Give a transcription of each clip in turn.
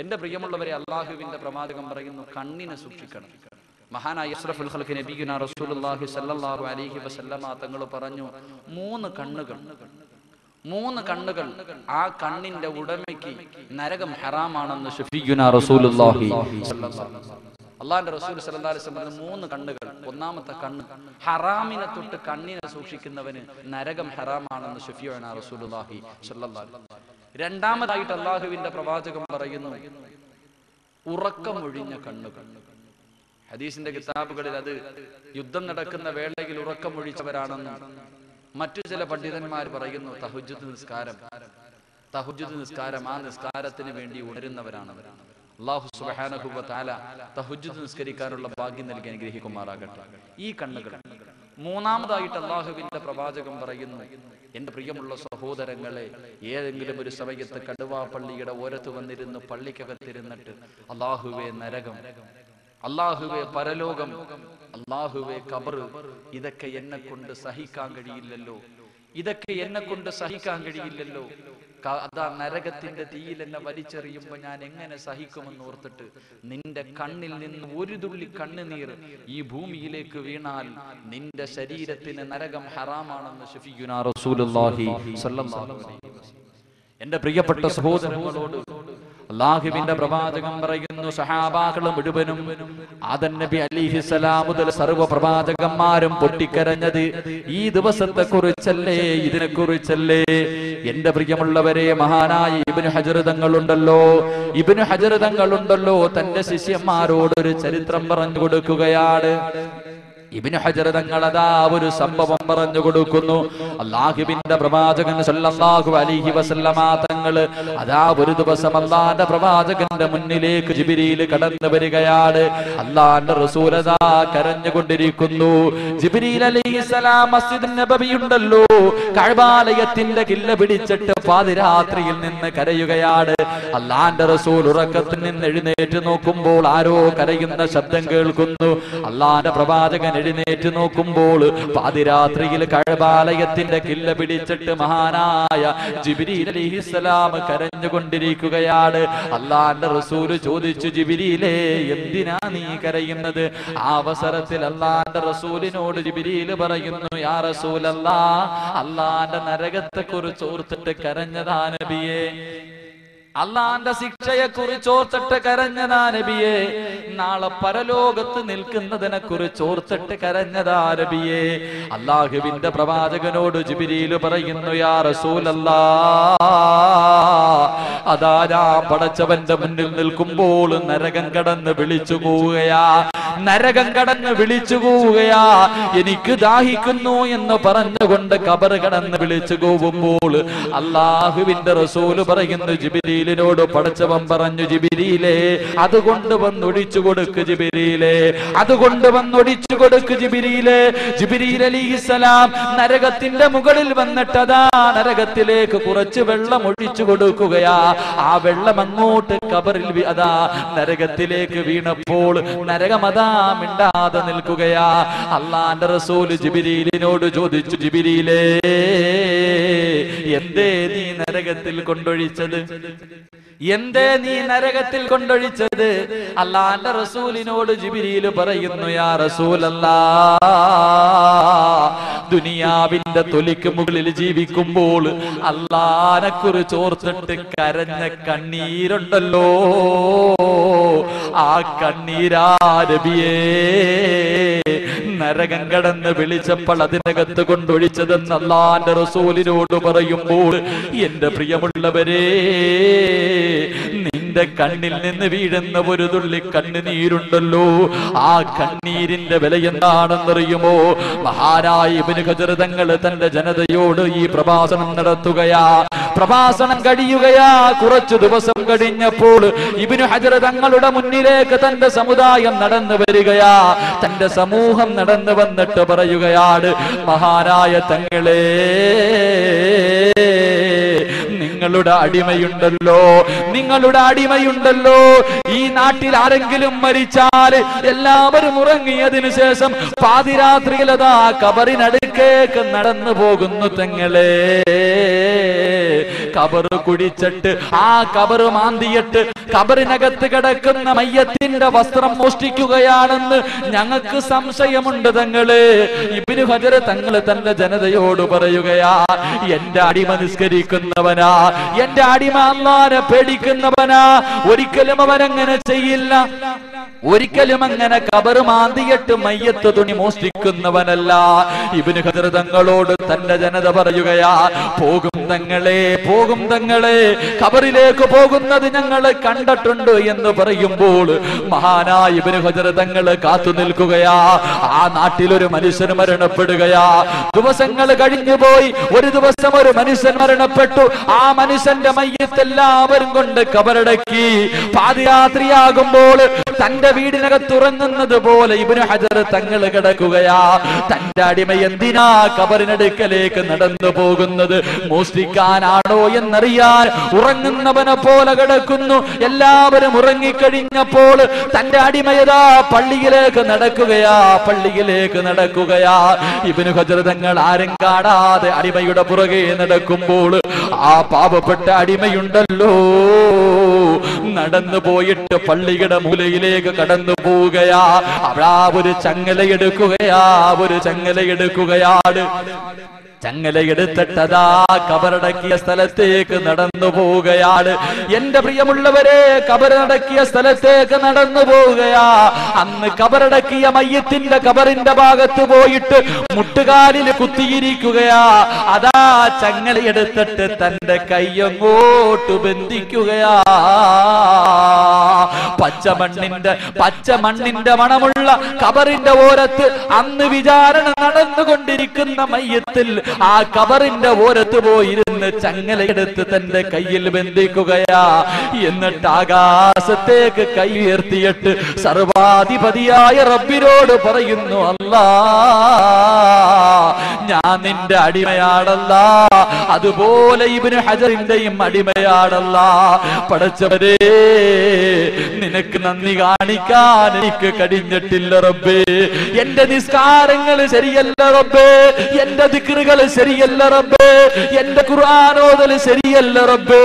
എന്റെ പ്രിയമുള്ളവരെ അള്ളാഹുവിന്റെ പ്രവാചകം പറയുന്നു കണ്ണിനെ സൂക്ഷിക്കണം. മഹാനായ ഇസ്രഫുൽ ഖൽഖ് നബിയുന റസൂലുള്ളാഹി സ്വല്ലല്ലാഹു അലൈഹി വസല്ലമ തങ്ങൾ പറഞ്ഞു മൂന്ന് കണ്ണുകൾ മൂന്ന് കണ്ണുകൾ ആ കണ്ണിന്റെ ഉടമയ്ക്ക് നരകം ഹറാമാണെന്ന് ഷഫീഖുന റസൂലുള്ളാഹി അള്ളാന്റെ റസൂൽ സല്ലല്ലാഹു അലൈഹി വസല്ലം മൂന്ന് കണ്ണുകൾ. ഒന്നാമത്തെ കണ്ണ് ഹറാമിനെ തൊട്ട് കണ്ണിനെ സൂക്ഷിക്കുന്നവന് നരകം ഹറാമാണെന്ന് റസൂലുള്ളാഹി സ്വല്ലല്ലാഹു രണ്ടാമതായിട്ട് അള്ളാഹുവിന്റെ പ്രവാചകം പറയുന്നു ഉറക്കമൊഴിഞ്ഞ കണ്ണുകൾ. ഹദീസിന്റെ കിതാബുകളിൽ അത് യുദ്ധം നടക്കുന്ന വേളയിൽ ഉറക്കമൊഴിച്ചവരാണെന്ന് മറ്റു ചില പണ്ഡിതന്മാർ പറയുന്നു തഹുജുദ് നിസ്കാരം. തഹുജുദ് നിസ്കാരം ആ നിസ്കാരത്തിന് വേണ്ടി ഉണരുന്നവരാണ്. അള്ളാഹു തആല തഹുജുദ് നിസ്കരിക്കാനുള്ള ഭാഗ്യം നൽകി അനുഗ്രഹിക്കുമാറാകട്ടെ. ഈ കണ്ണുകൾ മൂന്നാമതായിട്ട് അള്ളാഹുവിന്റെ പ്രവാചകം പറയുന്നു എന്റെ പ്രിയമുള്ള സഹോദരങ്ങളെ ഏതെങ്കിലും ഒരു സമയത്ത് കടുവാ പള്ളിയുടെ ഓരത്ത് വന്നിരുന്ന് പള്ളിക്കകത്തിരുന്നിട്ട് അള്ളാഹുവെ നരകം അള്ളാഹുവെ പരലോകം അള്ളാഹുവെ കബറ് ഇതൊക്കെ എന്നെ കൊണ്ട് സഹിക്കാൻ കഴിയില്ലല്ലോ ഇതൊക്കെ എന്നെ കൊണ്ട് സഹിക്കാൻ കഴിയില്ലല്ലോ അതാ നരകത്തിന്റെ തീയിൽ എന്നെ വലിച്ചെറിയുമ്പോ ഞാൻ എങ്ങനെ സഹിക്കുമെന്ന് ഓർത്തിട്ട് നിന്റെ കണ്ണിൽ നിന്ന് ഒരു തുള്ളി കണ്ണുനീർ ഈ ഭൂമിയിലേക്ക് വീണാൽ നിന്റെ ശരീരത്തിന് നരകം ഹറാമാണെന്ന് ഷഫീഖുനാ റസൂലുള്ളാഹി അലൈഹി വസല്ലം. എന്റെ പ്രിയപ്പെട്ട സഹോദരങ്ങളോട് അള്ളാഹുവിന്റെ പ്രവാചകം പറയുന്നു സഹാബാക്കളും ഇടുവനും ആദൻ നബി അലിഹിസലാം മുതൽ സർവ പ്രവാചകന്മാരും പൊട്ടിക്കരഞ്ഞത് ഈ ദിവസത്തെ കുറിച്ചല്ലേ ഇതിനെ കുറിച്ചല്ലേ എന്റെ പ്രിയമുള്ളവരെ മഹാനായ ഇബിന് ഹജറിതങ്ങളുണ്ടല്ലോ ഇബിന് ഹജറിതങ്ങളുണ്ടല്ലോ തന്റെ ശിഷ്യന്മാരോട് ഒരു ചരിത്രം പറഞ്ഞു കൊടുക്കുകയാണ്. ഇബിന് ഹജർ തങ്ങളതാ ഒരു സംഭവം പറഞ്ഞു കൊടുക്കുന്നു. അള്ളാഹുബിന്റെ പ്രവാചകൻ സല്ലല്ലാഹു അലൈഹി വസല്ലമ തങ്ങൾ അതാ ഒരു ദിവസം അള്ളാന്റെ പ്രവാചകന്റെ മുന്നിലേക്ക് ജിബിരിയിൽ കടന്നു വരികയാണ്. അള്ളാന്റെ റസൂലതാ കരഞ്ഞുകൊണ്ടിരിക്കുന്നു അലൈഹി അലൈഹിസ്സലാം മസ്ജിദ് നബവി ഉണ്ടല്ലോ. കഴബാലയത്തിന്റെ കില്ല പിടിച്ചിട്ട് പാതിരാത്രിയിൽ നിന്ന് കരയുകയാണ്. അള്ളാന്റെ റസൂൽ ഉറക്കത്തിൽ നിന്ന് എഴുന്നേറ്റ് നോക്കുമ്പോൾ ആരോ കരയുന്ന ശബ്ദം കേൾക്കുന്നു. അള്ളാന്റെ പ്രവാചകൻ എഴുന്നേറ്റ് നോക്കുമ്പോൾ പാതിരാത്രിയിൽ കഴബാലയത്തിന്റെ കില്ല പിടിച്ചിട്ട് മഹാനായ ജിബിരി അലിഹിസ്സലാം കരഞ്ഞുകൊണ്ടിരിക്കുകയാണ്. അള്ളാന്റെ റസൂൽ ചോദിച്ചു ജിബിരിയിലേ എന്തിനാ നീ കരയുന്നത്? ആ അവസരത്തിൽ അള്ളാന്റെ റസൂലിനോട് ജിബിരിയിൽ പറയുന്നു യാ റസൂലല്ലാ അള്ളാന്റെ നരകത്തെ കുറിച്ച് ഓർത്തിട്ട് കരഞ്ഞതാ നബിയേ. അള്ളാന്റെ ശിക്ഷയെ കുറിച്ച് ഓർത്തിട്ട് കരഞ്ഞതാ നബിയെ. നാളെ പരലോകത്ത് നിൽക്കുന്നതിനെ കുറിച്ച് ഓർത്തിട്ട് കരഞ്ഞതാ നബിയെ. അള്ളാഹുവിന്റെ പ്രവാചകനോട് ജിബിരിയിൽ പറയുന്നു യാ റസൂലല്ലാ അതാരാ പടച്ചവന്റെ മുന്നിൽ നിൽക്കുമ്പോൾ നരകം കടന്ന് വിളിച്ചു പോവുകയാ. നരകം കടന്ന് വിളിച്ചു പോവുകയാ. എനിക്ക് ദാഹിക്കുന്നു എന്ന് പറഞ്ഞുകൊണ്ട് കബർ കടന്ന് വിളിച്ചു പോകുമ്പോൾ അള്ളാഹുവിന്റെ റസൂൽ പറയുന്നു ജിബിരിയിലിനോട് പടച്ചവൻ പറഞ്ഞു ജിബിരിയിലെ അതുകൊണ്ട് വന്നൊടിച്ചു കൊടുക്ക് ജിബിരിയിലെ അതുകൊണ്ട് വന്നൊടിച്ചു കൊടുക്ക് ജിബിരിയിലെ ജിബിരിയിൽ അലിഹിസലാം നരകത്തിന്റെ മുകളിൽ വന്നിട്ടതാ നരകത്തിലേക്ക് കുറച്ച് വെള്ളം ഒഴിച്ചു കൊടുക്കുകയാ. ആ വെള്ളം അങ്ങോട്ട് കബറിൽ അതാ നരകത്തിലേക്ക് വീണപ്പോൾ നരകമതാ മിണ്ടാതെ നിൽക്കുകയാ. അള്ളാന്റെ റസൂൽ ജിബിരിയിലിനോട് ചോദിച്ചു ജിബിരിയിലേ എന്തേ നീ നരകത്തിൽ കൊണ്ടൊഴിച്ചത്? എന്തേ നീ നരകത്തിൽ കൊണ്ടൊഴിച്ചത്? അള്ളാന്റെ റസൂലിനോട് ജിബിരിയിൽ പറയുന്നു യാ റസൂലല്ലാ ദുനിയാവിന്റെ തൊലിക്ക് മുകളിൽ ജീവിക്കുമ്പോൾ അള്ളാനെ കുറിച്ച് ഓർത്തിട്ട് കരഞ്ഞ കണ്ണീരുണ്ടല്ലോ. ആ കണ്ണീരാരബിയേ നരകം കടന്ന് വിളിച്ചപ്പോൾ അതിനകത്ത് കൊണ്ടൊഴിച്ചതെന്ന് അള്ളാന്റെ റസൂലിനോട് പറയുമ്പോൾ എന്റെ പ്രിയമുള്ളവരെ നിന്റെ കണ്ണിൽ നിന്ന് വീഴുന്ന ഒരു തുള്ളി കണ്ണുനീരുണ്ടല്ലോ. ആ കണ്ണീരിന്റെ വില എന്താണെന്നറിയുമോ? മഹാനായ ഇബിന് ഖജൃതങ്ങൾ തന്റെ ജനതയോട് ഈ പ്രഭാഷണം നടത്തുകയാ. പ്രഭാഷണം കഴിയുകയാ. കുറച്ചു ദിവസം കഴിഞ്ഞപ്പോൾ ഇബിനു ഹജർ തങ്ങളുടെ മുന്നിലേക്ക് തന്റെ സമുദായം നടന്നു വരികയാ. തന്റെ സമൂഹം നടന്നു വന്നിട്ട് പറയുകയാണ് മഹാനായ തങ്ങളെ നിങ്ങളുടെ അടിമയുണ്ടല്ലോ നിങ്ങളുടെ അടിമയുണ്ടല്ലോ. ഈ നാട്ടിൽ ആരെങ്കിലും മരിച്ചാൽ എല്ലാവരും ഉറങ്ങിയതിന് ശേഷം പാതിരാത്രിയിലതാ കബറിനടുക്കേക്ക് നടന്നു പോകുന്നു തെങ്ങളെ. കബറ് കുടിച്ചിട്ട് ആ കബറ് മാന്തിയിട്ട് കബറിനകത്ത് കിടക്കുന്ന മയ്യത്തിന്റെ വസ്ത്രം മോഷ്ടിക്കുകയാണെന്ന് ഞങ്ങൾക്ക് സംശയമുണ്ട് തങ്ങൾ. ഇബിന് ഹജർ തങ്ങൾ തന്റെ ജനതയോട് പറയുകയാ എന്റെ അടിമ നിസ്കരിക്കുന്നവനാ എന്റെ അടിമ അള്ളാനെ പേടിക്കുന്നവനാ ഒരിക്കലും അവനങ്ങനെ ചെയ്യില്ല. ഒരിക്കലും അങ്ങനെ കബറ് മാന്തിയിട്ട് മയ്യത്ത് തുണി മോഷ്ടിക്കുന്നവനല്ല. ഇബിന് ഹജർ തങ്ങളോട് തന്റെ ജനത പറയുകയാ പോകും തങ്ങളെ പോകും തങ്ങളെ. കബറിലേക്ക് പോകുന്നത് ഞങ്ങൾ കണ്ടിട്ടുണ്ട് എന്ന് പറയുമ്പോൾ മഹാനായ ഇബിന് ഹജർ തങ്ങൾ കാത്തു നിൽക്കുകയാ. ആ നാട്ടിൽ ഒരു മനുഷ്യൻ മരണപ്പെടുകയാ. ദിവസങ്ങൾ കഴിഞ്ഞു പോയി. ഒരു ദിവസം ഒരു മനുഷ്യൻ മരണപ്പെട്ടു. ആ മനുഷ്യന്റെ മയ്യത്ത് എല്ലാവരും കൊണ്ട് കബറടക്കി പാതിരാത്രിയാകുമ്പോൾ തന്റെ വീടിനകത്ത് ഉറങ്ങുന്നത് പോലെ ഇബിന് ഹജർ തങ്ങൾ കിടക്കുകയാ. തന്റെ അടിമ എന്തിനാ കബറിനടുക്കലേക്ക് നടന്നു പോകുന്നത്? മോഷ്ടിക്കാനാണോ എന്നറിയാൻ ഉറങ്ങുന്നവനെ പോലെ കിടക്കുന്നു. എല്ലാവരും ഉറങ്ങിക്കഴിഞ്ഞപ്പോൾ തന്റെ അടിമയതാ പള്ളിയിലേക്ക് നടക്കുകയാ പള്ളിയിലേക്ക് നടക്കുകയാ. ഇബിന് ഹജർ തങ്ങൾ ആരും കാണാതെ അടിമയുടെ പുറകെ നടക്കുമ്പോൾ ആ പാവപ്പെട്ട അടിമയുണ്ടല്ലോ. നടന്നു പോയിട്ട് പള്ളിയുടെ മൂലയിലേക്ക് കടന്നു പോവുകയാ. അവിടെ ഒരു ചങ്ങല എടുക്കുകയാ ഒരു ചങ്ങല എടുക്കുകയാണ് ചങ്ങല എടുത്തിട്ടതാ കബറടക്കിയ സ്ഥലത്തേക്ക് നടന്നു പോവുകയാണ്. എന്റെ പ്രിയമുള്ളവരെ കബറടക്കിയ സ്ഥലത്തേക്ക് നടന്നു പോവുകയാ. അന്ന് കബറടക്കിയ മയ്യത്തിന്റെ കബറിന്റെ ഭാഗത്ത് പോയിട്ട് മുട്ടുകാലിൽ കുത്തിയിരിക്കുകയാ. അതാ ചങ്ങലയെടുത്തിട്ട് തന്റെ കയ്യങ്ങോട്ട് ബന്ധിക്കുകയാ. പച്ചമണ്ണിന്റെ പച്ചമണ്ണിന്റെ മണമുള്ള കബറിന്റെ ഓരത്ത് അന്ന് വിചാരണ നടന്നുകൊണ്ടിരിക്കുന്ന മയ്യത്തിൽ ആ കബറിന്റെ ഓരത്ത് പോയിരുന്ന് ചങ്ങലയെടുത്ത് തന്റെ കയ്യിൽ ബന്ധിക്കുകയാ. എന്നിട്ട് ആകാശത്തേക്ക് കൈ ഉയർത്തിയിട്ട് സർവാധിപതിയായ റബ്ബിനോട് പറയുന്നു അല്ല ഞാൻ നിന്റെ അടിമയാടല്ല അതുപോലെ ഇബിന് ഹജറിന്റെയും അടിമയാടല്ല പഠിച്ചവരെ നിനക്ക് നന്ദി കാണിക്കാൻ എനിക്ക് കഴിഞ്ഞിട്ടില്ല റബ്ബേ. എന്റെ നിസ്കാരങ്ങൾ ശരിയല്ല റബ്ബേ. എന്റെ ശരിയല്ല റബ്ബേ. എന്റെ ഖുർആൻ ഓതൽ ശരിയല്ല റബ്ബേ.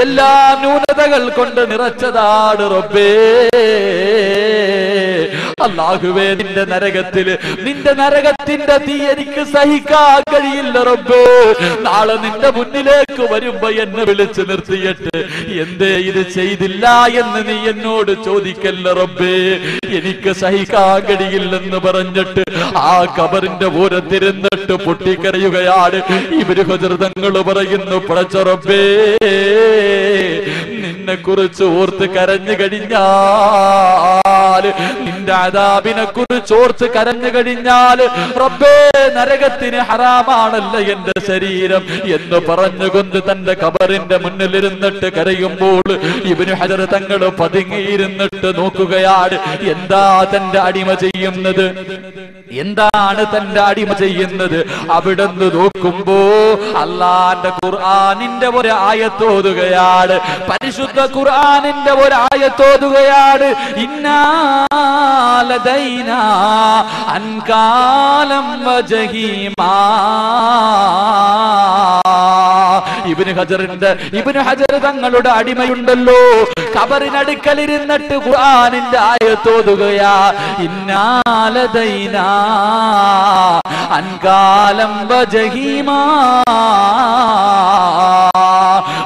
എല്ലാ ന്യൂനതകൾ കൊണ്ട് നിറച്ചതാണ് റബ്ബേ. അള്ളാഹുവേ നിന്റെ നരകത്തിൽ നിന്റെ നരകത്തിന്റെ തീ എനിക്ക് സഹിക്കാൻ കഴിയില്ല റബ്ബേ. നാളെ നിന്റെ മുന്നിലേക്ക് വരുമ്പോ എന്നെ വിളിച്ചു നിർത്തിയിട്ട് എന്തേ ഇത് ചെയ്തില്ല എന്ന് നീ എന്നോട് ചോദിക്കല്ല റബ്ബേ. എനിക്ക് സഹിക്കാൻ കഴിയില്ലെന്ന് പറഞ്ഞിട്ട് ആ കബറിന്റെ ഓരത്തിരുന്നിട്ട് പൊട്ടിക്കരയുകയാണ് ഇവർ ഹൃദൃതങ്ങൾ പറയുന്നു പടച്ച റബ്ബേ നിന്നെ കുറിച്ച് ഓർത്ത് കരഞ്ഞു കഴിഞ്ഞാൽ നിന്റെ അതാബിനെ കുറിച്ച് ഓർത്ത് കരഞ്ഞു കഴിഞ്ഞാൽ റബ്ബേ നരകത്തിന് ഹറാമാണല്ല എന്റെ ശരീരം എന്ന് പറഞ്ഞുകൊണ്ട് തന്റെ കബറിന്റെ മുന്നിലിരുന്നിട്ട് കരയുമ്പോൾ ഇവന് ഹജർ തങ്ങൾ പതുങ്ങിയിരുന്നിട്ട് നോക്കുകയാണ് എന്താ തന്റെ അടിമ ചെയ്യുന്നത്? എന്താണ് തന്റെ അടിമ ചെയ്യുന്നത്? അവിടുന്ന് നോക്കുമ്പോ അല്ലാന്റെ ഖുർആാനിന്റെ ഒരു ആയത്തോതുകയാണ് പരിശുദ്ധ ഖുർആാനിന്റെ ഒരു ആയത്തോതുകയാണ് ഇന്നാലതൈന അൻകാലം وجهيما ഇബിന് ഹജറിന്റെ ഇബിന് ഹജർ തങ്ങളുടെ അടിമയുണ്ടല്ലോ. കബറിനടുക്കലിരുന്നിട്ട് ഖുർആാനിന്റെ ആയത്തോതുകയാ ഇന്നാലതൈന അൻകാലം വജഹീമാ.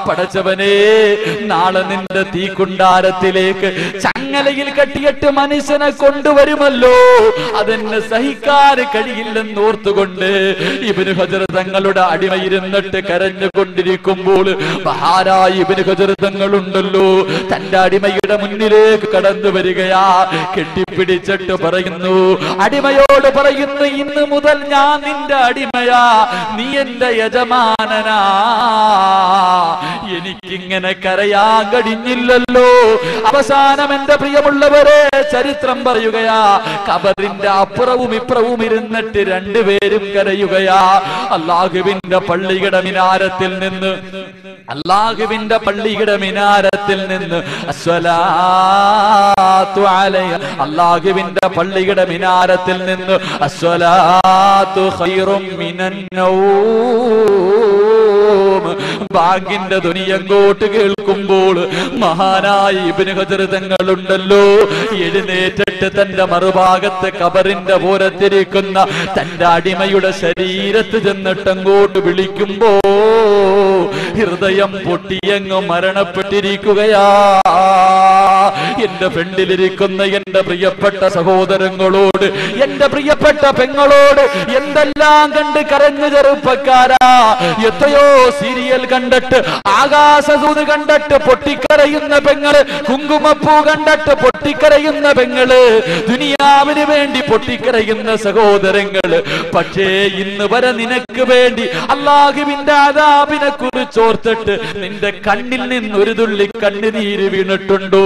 പടച്ചവനെ നാളെ നിന്റെ തീക്കുണ്ടാരത്തിലേക്ക് ചങ്ങലയിൽ കെട്ടിയിട്ട് മനുഷ്യനെ കൊണ്ടുവരുമല്ലോ. അതെന്നെ സഹിക്കാൻ കഴിയില്ലെന്ന് ഓർത്തുകൊണ്ട് ഇബിന് ഹജർ തങ്ങളുടെ അടിമയിരുന്നിട്ട് കരഞ്ഞുകൊണ്ടിരിക്കുമ്പോൾ മഹാരായ ഇബിന് ഹജർ തങ്ങളുണ്ടല്ലോ തന്റെ അടിമയുടെ മുന്നിലേക്ക് കടന്നു വരികയാ. കെട്ടിപ്പിടിച്ചിട്ട് പറയുന്നു അടിമയോട് പറയുന്നു ഇന്ന് മുതൽ ഞാൻ നിന്റെ അടിമയാ. നീ എന്റെ യജമാനനാ. എനിക്കിങ്ങനെ കരയാൻ കഴിഞ്ഞില്ലല്ലോ അവസാനം എന്റെ പ്രിയമുള്ളവരെ ചരിത്രം പറയുകയാ കബറിന്റെ അപ്പുറവും ഇപ്പുറവും ഇരുന്നിട്ട് രണ്ടുപേരും കരയുകയാ. അള്ളാഹുവിന്റെ പള്ളിയുടെ മിനാരത്തിൽ നിന്ന് അള്ളാഹുവിന്റെ പള്ളിയുടെ മിനാരത്തിൽ നിന്ന് അള്ളാഹുവിന്റെ പള്ളിയുടെ മിനാരത്തിൽ നിന്ന് അസ്വലാത്തു ഖൈറും മിനൻ നൗം ബാങ്കിന്റെ ധ്വനി അങ്ങോട്ട് കേൾക്കുമ്പോൾ മഹാനായ ഇബ്നു ഹജർ തങ്ങളുണ്ടല്ലോ. എഴുന്നേറ്റിട്ട് തന്റെ മറുഭാഗത്ത് കബറിന്റെ പോരത്തിരിക്കുന്ന തന്റെ അടിമയുടെ ശരീരത്ത് ചെന്നിട്ടങ്ങോട്ട് വിളിക്കുമ്പോ ഹൃദയം പൊട്ടിയങ്ങ് മരണപ്പെട്ടിരിക്കുകയാ. എന്റെ ഫ്രണ്ടിലിരിക്കുന്ന എന്റെ പ്രിയപ്പെട്ട സഹോദരങ്ങളോട് എന്റെ പ്രിയപ്പെട്ട പെങ്ങളോട് എന്തെല്ലാം കണ്ട് കരഞ്ഞു ചെറുപ്പക്കാരാ. എത്രയോ സീരിയൽ കണ്ടിട്ട് ആകാശദൂത് കണ്ടിട്ട് പൊട്ടിക്കരയുന്ന പെങ്ങൾ കുങ്കുമപ്പൂ കണ്ടിട്ട് പൊട്ടിക്കരയുന്ന പെങ്ങൾ ദുനിയാവിന് വേണ്ടി പൊട്ടിക്കരയുന്ന സഹോദരങ്ങൾ. പക്ഷേ ഇന്ന് വരെ നിനക്ക് വേണ്ടി അള്ളാഹുവിന്റെ ആദാബിനെ കുറിച്ചോർത്തിട്ട് നിന്റെ കണ്ണിൽ നിന്ന് ഒരു തുള്ളി കണ്ണുനീര് വീണിട്ടുണ്ടോ?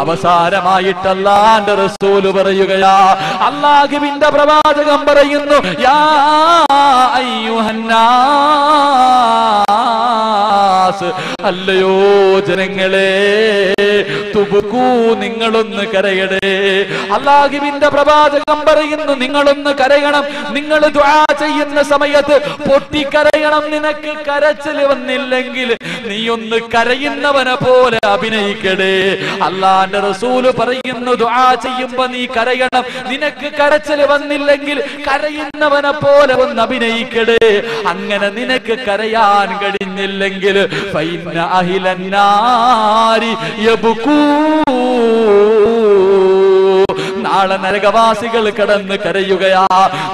അവസാനമായിട്ട് അല്ലാന്റെ റസൂൽ പറയുകയാ അള്ളാഹുവിന്റെ പ്രവാചകം പറയുന്നു യാ അയ്യുഹന്നാസ് അല്ലയോ ജനങ്ങളെ നിങ്ങളൊന്ന് കരയടേ. അള്ളാഹുവിന്റെ പ്രവാചകം പറയുന്നു നിങ്ങളൊന്ന് കരയണം. നിങ്ങൾ ചെയ്യുന്ന സമയത്ത് പൊട്ടിക്കരയണം. നിനക്ക് കരച്ചിൽ വന്നില്ലെങ്കിൽ നീ ഒന്ന് കരയുന്നവനെ പോലെ അഭിനയിക്കടേ. അള്ളാന്റെ റസൂൽ പറയുന്നു ദ്വാ ചെയ്യുമ്പോ നീ കരയണം. നിനക്ക് കരച്ചിൽ വന്നില്ലെങ്കിൽ കരയുന്നവനെ പോലെ ഒന്ന് അഭിനയിക്കടേ. അങ്ങനെ നിനക്ക് കരയാൻ കഴിഞ്ഞില്ലെങ്കിൽ നാളെ നരകവാസികൾ കടന്ന് കരയുകയാ.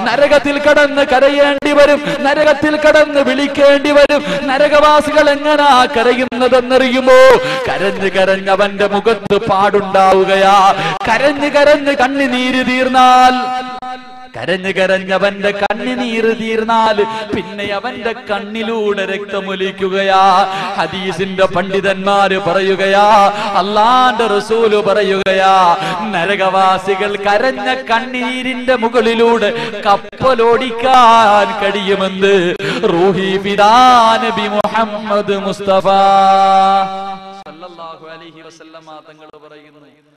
നരകത്തിൽ കടന്ന് കരയേണ്ടി വരും. നരകത്തിൽ കടന്ന് വിളിക്കേണ്ടി വരും. നരകവാസികൾ എങ്ങനാ കരയുന്നതെന്നറിയുമോ? കരഞ്ഞ് കരഞ്ഞ് അവന്റെ മുഖത്ത് പാടുണ്ടാവുകയാ. കരഞ്ഞു കരഞ്ഞ് കണ്ണുനീര് തീർന്നാൽ കരഞ്ഞ് കരഞ്ഞവന്റെ കണ്ണിനീര് തീർന്നാൽ പിന്നെ അവന്റെ കണ്ണിലൂടെ രക്തമൊലിക്കുകയാ. ഹദീസിന്റെ പണ്ഡിതന്മാര് പറയുകയാ അള്ളാന്റെ റസൂൽ പറയുകയാ നരകവാസികൾ കരഞ്ഞ കണ്ണീരിന്റെ മുകളിലൂടെ കപ്പലോടിക്കാൻ കഴിയുമെന്ന് റൂഹി പിതാനബി മുഹമ്മദ് മുസ്തഫ. സല്ലല്ലാഹു അലൈഹി വസല്ലമ തങ്ങൾ പറയുന്നു